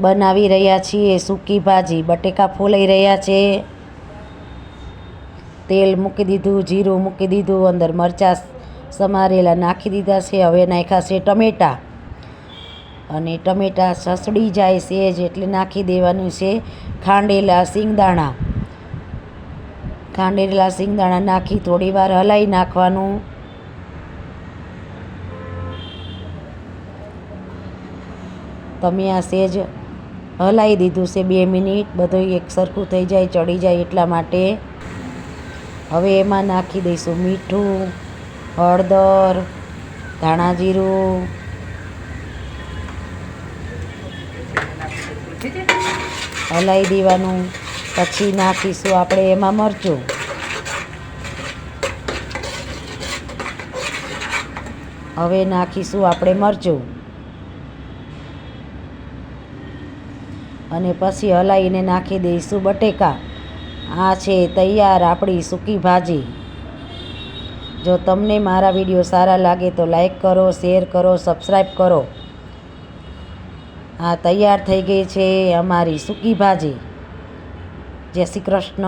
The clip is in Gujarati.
બનાવી રહ્યા છીએ, સૂકી ભાજી, બટેકા ફોલાઈ રહ્યા છે. તેલ મૂકી દીધું, જીરું મૂકી દીધું, અંદર મરચાં સમારેલા નાખી દીધા છે. હવે નાખ્યા છે ટમેટાં. અને ટમેટાં સસડી જાય સેજ એટલે નાખી દેવાનું છે. ખાંડેલા સિંગદાણા. ખાંડેલા સિંગદાણા નાખી થોડી વાર હલાવી નાખવાનું. તમે આ સેજ હલાવી દીધું છે બે મિનિટ બધું એક સરખું થઈ જાય, ચડી જાય એટલા માટે. હવે એમાં નાખી દઈશું મીઠું, હળદર, ધાણા જીરું. હલાવી દેવાનું, પછી નાખીશું આપણે એમાં મરચું. હવે નાખીશું આપણે મરચું. અને પછી હલાવીને નાખી દઈશું બટેકા. આ છે તૈયાર આપણી સૂકી ભાજી. જો તમને મારા વીડિયો સારા લાગે તો લાઈક કરો, શેર કરો, સબસ્ક્રાઈબ કરો. આ તૈયાર થઈ ગઈ છે અમારી સૂકી ભાજી. જય શ્રી કૃષ્ણ.